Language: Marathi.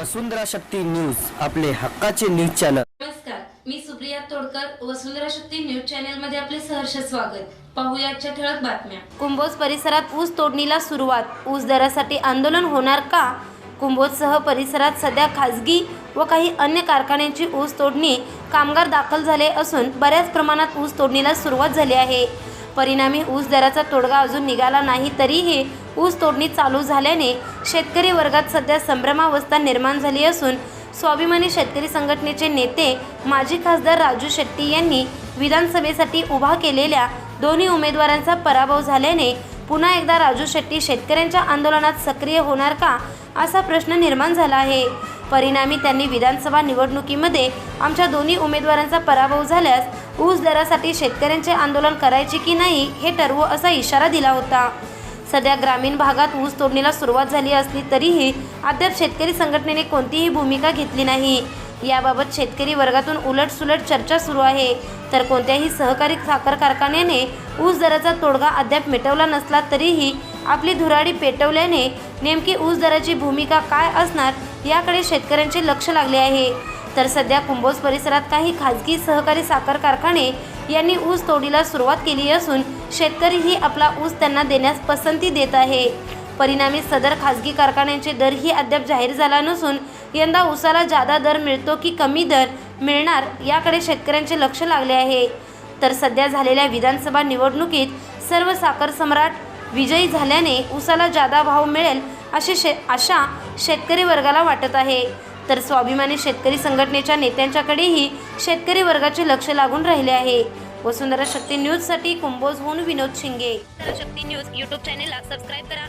वसुंधरा शक्ती न्यूज आपले हक्काचे न्यूज चॅनल. नमस्कार मी सुप्रिया तोडकर वसुंधरा शक्ती न्यूज चॅनलमध्ये आपले सहर्ष स्वागत. पाहूया आजच्या ठळक बातम्या. कुंभोज परिसरात ऊस तोडणीला सुरुवात. ऊस दरासाठी आंदोलन होणार का? कुंभोजसह परिसरात सध्या खासगी व काही अन्य कारखान्यांची ऊस तोडणी कामगार दाखल झाले असून बऱ्याच प्रमाणात ऊस तोडणीला सुरुवात झाली आहे. परिणामी ऊस दराचा तोडगा अजून निघाला नाही तरीही ऊस तोडणी चालू झाल्याने शेतकरी वर्गात सध्या संभ्रमावस्था निर्माण झाली असून स्वाभिमानी शेतकरी संघटनेचे नेते माजी खासदार राजू शेट्टी यांनी विधानसभेसाठी उभा केलेल्या दोन्ही उमेदवारांचा पराभव झाल्याने पुन्हा एकदा राजू शेट्टी शेतकऱ्यांच्या आंदोलनात सक्रिय होणार का असा प्रश्न निर्माण झाला आहे. परिणामी त्यांनी विधानसभा निवडणुकीमध्ये आमच्या दोन्ही उमेदवारांचा पराभव झाल्यास ऊस दरासाठी शेतकऱ्यांचे आंदोलन करायचे की नाही हे ठरवू असा इशारा दिला होता. सध्या ग्रामीण भागात ऊस तोडणीला सुरुवात झाली असली तरीही अद्याप शेतकरी संघटनेने कोणतीही भूमिका घेतली नाही. याबाबत शेतकरी वर्गातून उलटसुलट चर्चा सुरू आहे. तर कोणत्याही सहकारी साखर कारखान्याने ऊस दराचा तोडगा अद्याप मिटवला नसला तरीही आपली धुराडी पेटवल्याने नेमकी ऊस दराची भूमिका काय असणार याकडे शेतकऱ्यांचे लक्ष लागले आहे. तर सध्या कुंभोज परिसरात काही खाजगी सहकारी साखर कारखाने यांनी ऊस तोडीला सुरुवात केली असून शेतकरीही आपला ऊस त्यांना देण्यास पसंती देत आहे. परिणामी सदर खाजगी कारखान्यांचे दरही अद्याप जाहीर झाला नसून यंदा ऊसाला जादा दर मिळतो की कमी दर मिळणार याकडे शेतकऱ्यांचे लक्ष लागले आहे. तर सध्या झालेल्या विधानसभा निवडणुकीत सर्व साखर सम्राट विजयी झाल्याने ऊसाला जादा भाव मिळेल अशी शे आशा शेतकरी वर्गाला वाटत आहे. तर स्वाभिमानी शेतकरी संघटनेच्या नेत्यांच्याकडेही शेतकरी वर्गाचे लक्ष लागून राहिले आहे. वसुंधरा शक्ती न्यूजसाठी कुंभोजहून विनोद शिंगे. शक्ती न्यूज यूट्यूब चॅनेलला सबस्क्राईब करा